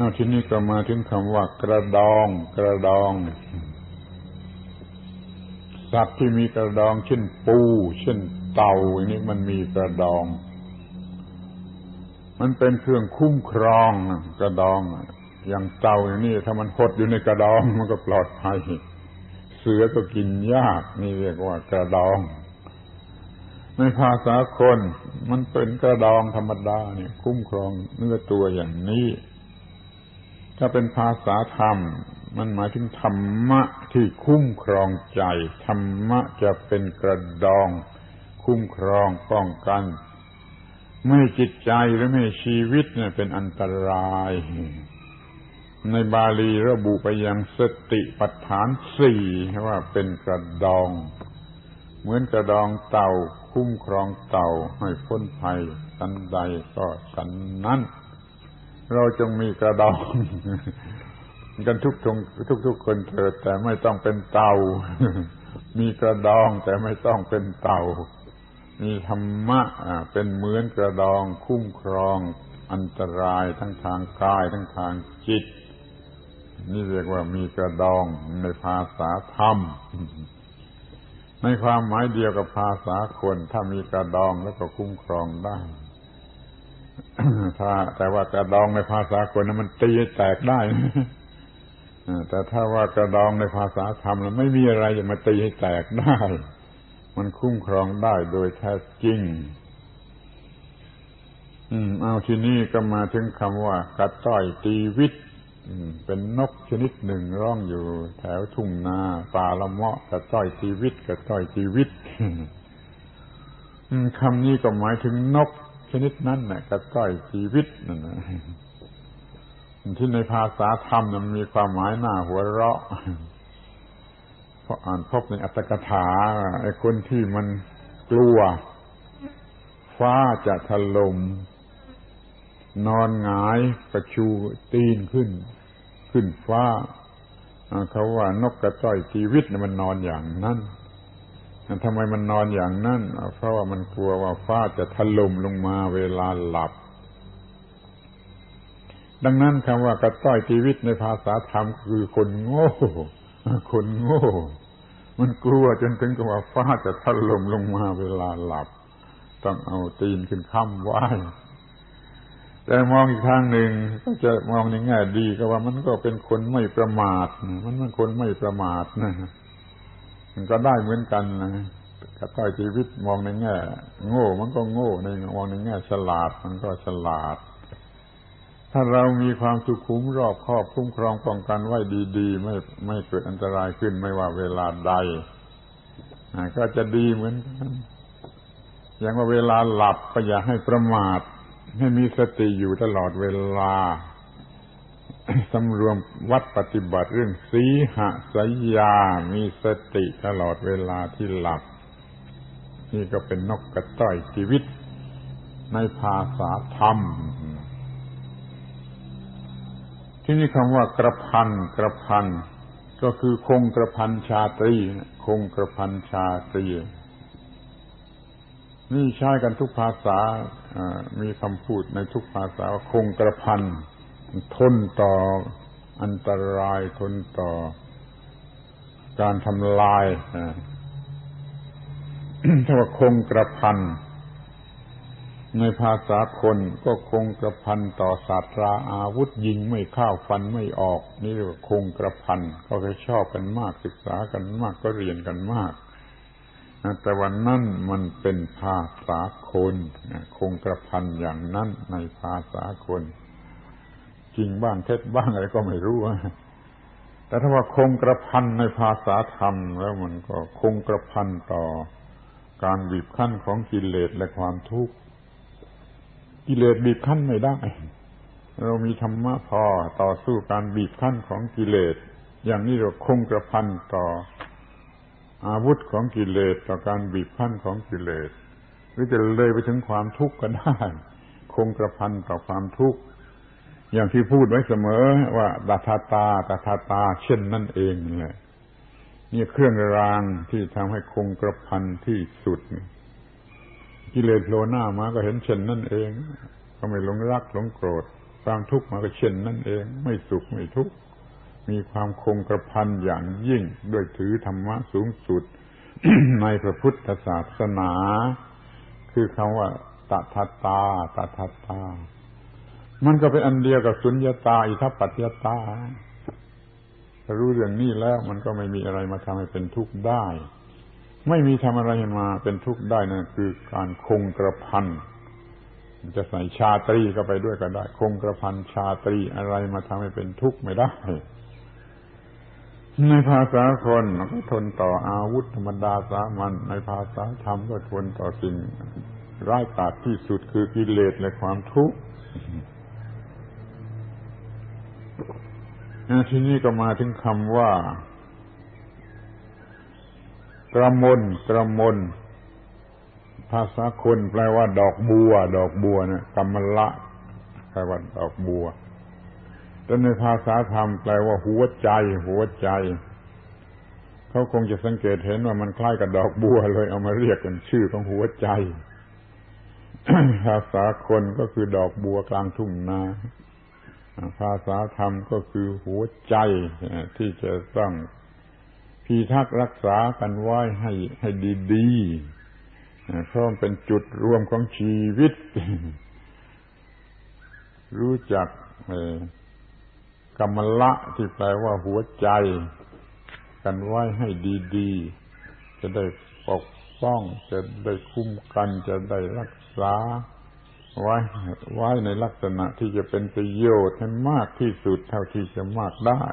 เอาทีนี้ก็มาถึงคำว่ากระดอง กระดอง สัตว์ที่มีกระดอง เช่นปู เช่นเต่าอย่างนี้มันมีกระดอง มันเป็นเครื่องคุ้มครองกระดอง อย่างเต่าอย่างนี้ถ้ามันหดอยู่ในกระดองมันก็ปลอดภัย เสือก็กินยาก นี่เรียกว่ากระดองในภาษาคน มันเป็นกระดองธรรมดาเนี่ย คุ้มครองเนื้อตัวอย่างนี้ ถ้าเป็นภาษาธรรม มันหมายถึงธรรมะที่คุ้มครองใจ ธรรมะจะเป็นกระดอง คุ้มครองป้องกัน ไม่จิตใจหรือไม่ชีวิตเนี่ยเป็นอันตราย ในบาลีระบุไปยังสติปัฏฐานสี่ว่าเป็นกระดอง เหมือนกระดองเต่า คุ้มครองเต่าให้พ้นภัยสันใดก็สันนั้น เราจงมีกระดอง กันทุกทงทุกทุกคนเถิดแต่ไม่ต้องเป็นเตา มีกระดองแต่ไม่ต้องเป็นเตามีธรรมะเป็นเหมือนกระดอง คุ้มครอง อันตรายทั้งทางกายทั้งทางจิต นี่เรียกว่ามีกระดองในภาษาธรรม ในความหมายเดียวกับภาษาคน ถ้ามีกระดองแล้วก็คุ้มครองได้ ถ้าแต่ว่ากระดองในภาษาคนนั้นมันตีแตกได้แต่ถ้าว่ากระดองในภาษาธรรมแล้วไม่มีอะไรจะมาตีให้แตกได้ มันคุ้มครองได้โดยแท้จริง อืม เอาทีนี้ก็มาถึงคำว่ากระต้อยตีวิทย์เป็นนกชนิดหนึ่งร้องอยู่แถวทุ่งนาป่าละเมาะกระต้อยชีวิตกระต้อยชีวิตคำนี้ก็หมายถึงนก ชนิดนั้นนะกระต้อยชีวิตนั่นนะที่ในภาษาธรรมมันมีความหมายหน้าหัวเราะเพราะอ่านพบในอัตถกถาไอ้คนที่มันกลัว ฟ้าจะถลม่มนอนหงายประชูตีนขึ้น ขึ้นฟ้าเขาว่านกกระต้อยชีวิตมันนอนอย่างนั้น ทำไมมันนอนอย่างนั้น เพราะว่ามันกลัวว่าฟ้าจะถล่มลงมาเวลาหลับ ดังนั้นคำว่ากระต้อยชีวิตในภาษาธรรมคือคนโง่ คนโง่ มันกลัวจนถึงกับว่าฟ้าจะถล่มลงมาเวลาหลับ ต้องเอาตีนขึ้นค้ำไว้แต่มองอีกทางหนึ่งก็จะมองในแง่ดีก็ว่ามันก็เป็นคนไม่ประมาท มันเป็นคนไม่ประมาทนะ ก็ได้เหมือนกันนะกระต้อยชีวิตมองในแง่ โง่มันก็โง่ในมองในแง่ฉลาดมันก็ฉลาด ถ้าเรามีความสุขุมรอบครอบคุ้มครองป้องกันไว้ดีๆ ไม่ไม่เกิดอันตรายขึ้นไม่ว่าเวลาใดก็จะดีเหมือนกันอย่างว่าเวลาหลับก็อย่าให้ประมาทให้มีสติอยู่ตลอดเวลา สำรวมวัดปฏิบัติเรื่องสีหสยา มีสติตลอดเวลาที่หลับ นี่ก็เป็นนกกระต้อยชีวิต ในภาษาธรรม ที่นี่คำว่ากระพันกระพัน ก็คือคงกระพันชาตรี คงกระพันชาตรี นี่ใช้กันทุกภาษา มีคำพูดในทุกภาษาว่าคงกระพัน ทนต่ออันตรายทนต่อการทำลายถ้าว่าคงกระพัน ในภาษาคนก็คงกระพันต่อศาสตราอาวุธยิงไม่เข้าฟันไม่ออก นี่เรียกว่าคงกระพันก็เคยชอบกันมากศึกษากันมากก็เรียนกันมากแต่วันนั้นมันเป็นภาษาคนคงกระพันอย่างนั้นในภาษาคน จริงบ้างเท็จบ้างอะไรก็ไม่รู้ แต่ถ้าว่าคงกระพันในภาษาธรรม แล้วมันก็คงกระพันต่อการบีบคั้นของกิเลสและความทุกข์ กิเลสบีบคั้นไม่ได้ เรามีธรรมะพอต่อสู้การบีบคั้นของกิเลส อย่างนี้เราคงกระพันต่ออาวุธของกิเลสต่อการบีบพั้นของกิเลส หรือจะเลยไปถึงความทุกข์ก็ได้ คงกระพันต่อความทุกข์ อย่างที่พูดไว้เสมอว่าตาทาตาตาทาตา เช่นนั่นเองนี่แหละนี่เครื่องรางที่ทำให้คงกระพันที่สุด กิเลสโลหน้ามาก็เห็นเช่นนั่นเอง ก็ไม่หลงรักหลงโกรธความทุกข์มาก็เช่นนั่นเอง ไม่สุขไม่ทุกข์มีความคงกระพันอย่างยิ่งด้วยถือธรรมะสูงสุด ในพระพุทธศาสนา คือคำว่าตถาตาตถาตา มันก็เป็นอันเดียวกับสุญญาตาอิทัปปัจจตาถ้ารู้เรื่องนี้แล้วมันก็ไม่มีอะไรมาทำให้เป็นทุกข์ได้ ไม่มีทำอะไรมาเป็นทุกข์ได้นั่นคือการคงกระพันจะใส่ชาตรีก็ไปด้วยก็ได้ คงกระพันชาตรีอะไรมาทำให้เป็นทุกข์ไม่ได้ในภาษาคนก็ทนต่ออาวุธธรรมดาสามัญในภาษาธรรมก็ทนต่อสิ่งร้ายกาจที่สุดคือกิเลสและความทุกข์ ทีนี้ก็มาถึงคำว่า กระมนกระมนภาษาคนแปลว่า ดอกบัว ดอกบัวนะกำมละแปลว่าดอกบัวแต่ในภาษาธรรมแปลว่าหัวใจ หัวใจ เขาคงจะสังเกตเห็นว่ามันคล้ายกับดอกบัวเลย เอามาเรียกกันชื่อของหัวใจ ภาษาคนก็คือดอกบัวกลางทุ่งนา ภาษาธรรมก็คือหัวใจที่จะต้องพิทักษ์รักษากันไว้ให้ให้ดีๆเพราะเป็นจุดรวมของชีวิต รู้จักกรรมละที่แปลว่าหัวใจ กันไว้ให้ดีๆ จะได้ปกป้อง จะได้คุ้มกันจะได้รักษา ไว้ไว้ในลักษณะที่จะเป็นประโยชน์ให้มากที่สุดเท่าที่จะมากได้